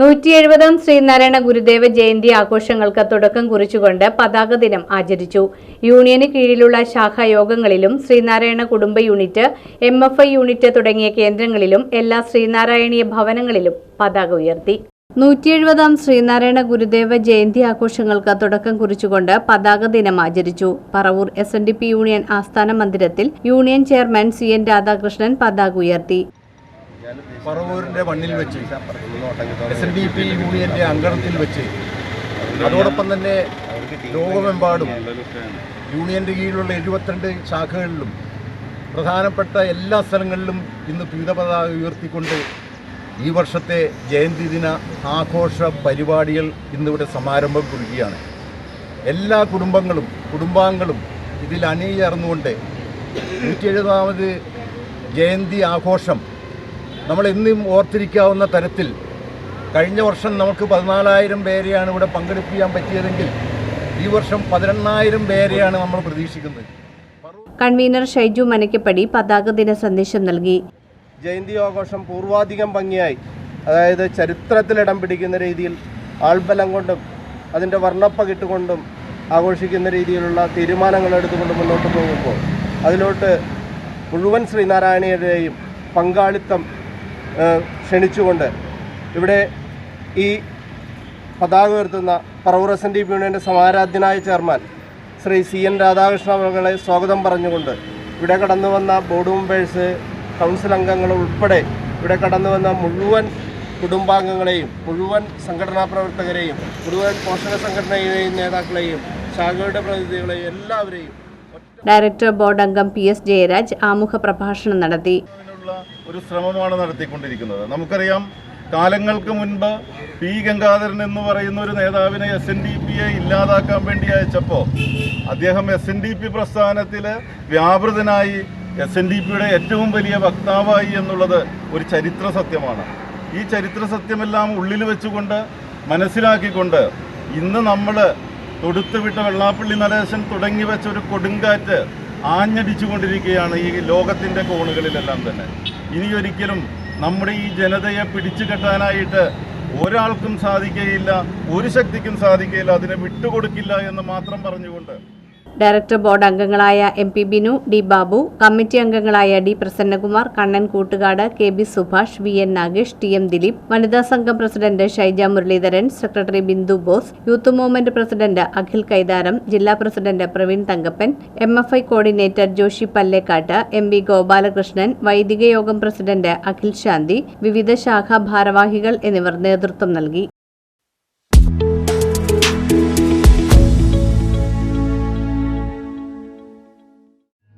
നൂറ്റി എഴുപതാം ശ്രീനാരായണ ഗുരുദേവ ജയന്തി ആഘോഷങ്ങൾക്ക് തുടക്കം കുറിച്ചുകൊണ്ട് പതാക ദിനം ആചരിച്ചു. യൂണിയന് കീഴിലുള്ള ശാഖായോഗങ്ങളിലും ശ്രീനാരായണ കുടുംബ unit M F I unit തുടങ്ങിയ കേന്ദ്രങ്ങളിലും എല്ലാ ശ്രീനാരായണീയ ഭവനങ്ങളിലും പതാക ഉയർത്തി. നൂറ്റി എഴുപതാം ശ്രീനാരായണ ഗുരുദേവ ജയന്തി ആഘോഷങ്ങൾക്ക് തുടക്കം കുറിച്ചുകൊണ്ട് പതാക ദിനം ആചരിച്ചു. Paravur S N D P union ആസ്ഥാന മന്ദിരത്തിൽ union chairman C N Radhakrishnan പതാക ഉയർത്തി. പറവൂരിന്റെ മണ്ണിൽ വെച്ച് എസ് എൻ ഡി പി യൂണിയന്റെ അങ്കണത്തിൽ വെച്ച് അതോടൊപ്പം തന്നെ ലോകമെമ്പാടും യൂണിയന്റെ കീഴിലുള്ള എഴുപത്തിരണ്ട് ശാഖകളിലും പ്രധാനപ്പെട്ട എല്ലാ സ്ഥലങ്ങളിലും ഇന്ന് പീതപതാക ഉയർത്തിക്കൊണ്ട് ഈ വർഷത്തെ ജയന്തി ദിന ആഘോഷ പരിപാടികൾ ഇന്നിവിടെ സമാരംഭം കുറിക്കുകയാണ്. എല്ലാ കുടുംബങ്ങളും കുടുംബാംഗങ്ങളും ഇതിൽ അണിചേർന്നുകൊണ്ട് നൂറ്റി എഴുപതാമത് ജയന്തി ആഘോഷം നമ്മൾ എന്നും ഓർത്തിരിക്കാവുന്ന തരത്തിൽ കഴിഞ്ഞ വർഷം നമുക്ക് പതിനാലായിരം പേരെയാണ് ഇവിടെ പങ്കെടുപ്പിക്കാൻ പറ്റിയതെങ്കിൽ ഈ വർഷം പതിനെണ്ണായിരം പേരെയാണ് നമ്മൾ പ്രതീക്ഷിക്കുന്നത്. കൺവീനർ ഷൈജു മനക്കപ്പടി പതാക ദിന സന്ദേശം നൽകി. ജയന്തി ആഘോഷം പൂർവാധികം ഭംഗിയായി. അതായത് ചരിത്രത്തിൽ ഇടം പിടിക്കുന്ന രീതിയിൽ ആൾബലം കൊണ്ടും അതിന്റെ വർണപ്പകിട്ടുകൊണ്ടും ആഘോഷിക്കുന്ന രീതിയിലുള്ള തീരുമാനങ്ങൾ എടുത്തുകൊണ്ട് മുന്നോട്ട് പോകുമ്പോൾ അതിലോട്ട് മുഴുവൻ ശ്രീനാരായണയുടെയും പങ്കാളിത്തം ക്ഷണിച്ചുകൊണ്ട് ഇവിടെ ഈ പതാക ഉയർത്തുന്ന Paravur S N D P യൂണിയന്റെ സമാരാധ്യനായ chairman Sri C N Radhakrishna അവകളെ സ്വാഗതം പറഞ്ഞുകൊണ്ട് ഇവിടെ കടന്നു വന്ന ബോർഡ് മെമ്പേഴ്സ് കൗൺസിൽ അംഗങ്ങൾ ഉൾപ്പെടെ ഇവിടെ കടന്നു വന്ന മുഴുവൻ കുടുംബാംഗങ്ങളെയും മുഴുവൻ സംഘടനാ പ്രവർത്തകരെയും മുഴുവൻ പോഷക സംഘടനയെയും നേതാക്കളെയും ശാഖയുടെ പ്രതിനിധികളെയും എല്ലാവരെയും ഡയറക്ടർ ബോർഡ് അംഗം പി എസ് ജയരാജ് ആമുഖ പ്രഭാഷണം നടത്തി. ഒരു ശ്രമമാണ് നടത്തിക്കൊണ്ടിരിക്കുന്നത്. നമുക്കറിയാം കാലങ്ങൾക്ക് മുൻപ് പി ഗംഗാധരൻ എന്ന് പറയുന്ന ഒരു നേതാവിനെ എസ് എൻ ഡി പിയെ ഇല്ലാതാക്കാൻ വേണ്ടി അയച്ചപ്പോൾ അദ്ദേഹം എസ് എൻ ഡി പി പ്രസ്ഥാനത്തിൽ വ്യാപൃതനായി എസ് എൻ ഡി പിയുടെ ഏറ്റവും വലിയ വക്താവായി എന്നുള്ളത് ഒരു ചരിത്ര സത്യമാണ്. ഈ ചരിത്ര സത്യമെല്ലാം ഉള്ളിൽ വെച്ചുകൊണ്ട് മനസ്സിലാക്കിക്കൊണ്ട് ഇന്ന് നമ്മൾ തൊടുത്തുവിട്ട വെള്ളാപ്പള്ളി നരേശൻ തുടങ്ങി വെച്ച ഒരു കൊടുങ്കാറ്റ് ആഞ്ഞടിച്ചുകൊണ്ടിരിക്കുകയാണ് ഈ ലോകത്തിന്റെ കോണുകളിലെല്ലാം തന്നെ. ഇനിയൊരിക്കലും നമ്മുടെ ഈ ജനതയെ പിടിച്ചു കെട്ടാനായിട്ട് ഒരാൾക്കും സാധിക്കുകയില്ല ഒരു ശക്തിക്കും സാധിക്കുകയില്ല അതിനെ വിട്ടുകൊടുക്കില്ല എന്ന് മാത്രം പറഞ്ഞുകൊണ്ട് ഡയറക്ടർ ബോർഡ് അംഗങ്ങളായ M P Binu D Babu committee അംഗങ്ങളായ D Prasannakumar Kannan Koottukad K B Subhash V N Nagesh T M Dileep വനിതാ സംഘം president Shaija Muraleedharan secretary Bindu Bose youth movement president Akhil Kaitharam ജില്ലാ president Praveen Thankappan M F I coordinator Joshi Pallekkattu M V Gopalakrishnan വൈദിക യോഗം president Akhil ശാന്തി വിവിധ ശാഖാ ഭാരവാഹികൾ എന്നിവർ നേതൃത്വം നൽകി.